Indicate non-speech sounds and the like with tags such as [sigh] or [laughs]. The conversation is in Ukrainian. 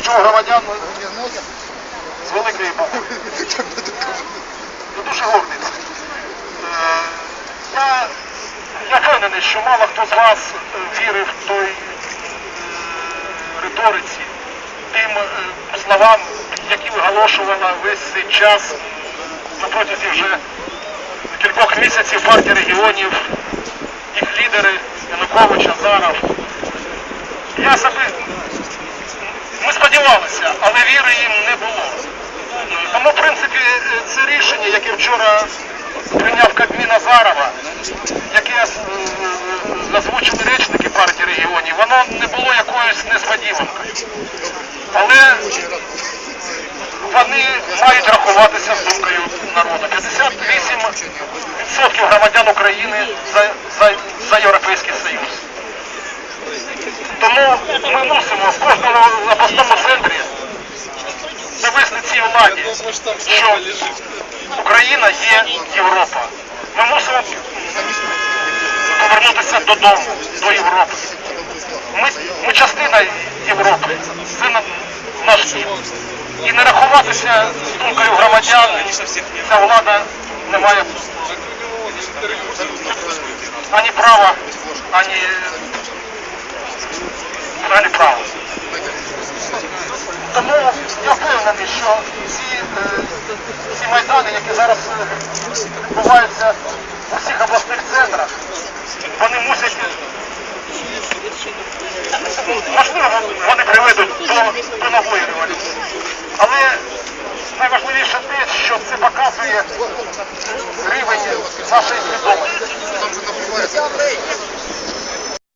Почув громадян з великої букви. [laughs] Дуже гордий. Е, Я, я впевнений, що мало хто з вас е, вірив в той е, риториці, тим словам, які виголошувала весь цей час на протязі вже кількох місяців партії регіонів, їх лідери Янукович, Азаров. Я себе ми сподівалися, але віри їм не було. Тому, в принципі, це рішення, яке вчора прийняв Кабмін Азарова, яке е, озвучили речники партії регіонів, воно не було якоюсь несподіванкою. Але вони мають рахуватися з думкою народу. 58% громадян України за, за Європейський Союз. Тому ми мусимо в кожному обласному центрі довести цій владі, що Україна є Європа. Ми мусимо повернутися додому, до Європи. Ми, ми частина Європи. Це наш дім. І не рахуватися з думкою громадян, ця влада не має ані права, ані, ані права. Тому я впевнений, що ці, е, ці майдани, які зараз е, відбуваються у всіх обласних центрах, вони мусять, можливо, вони приведуть до, до нової революції. Але найважливіше те, що це показує рівень нашої свідомості.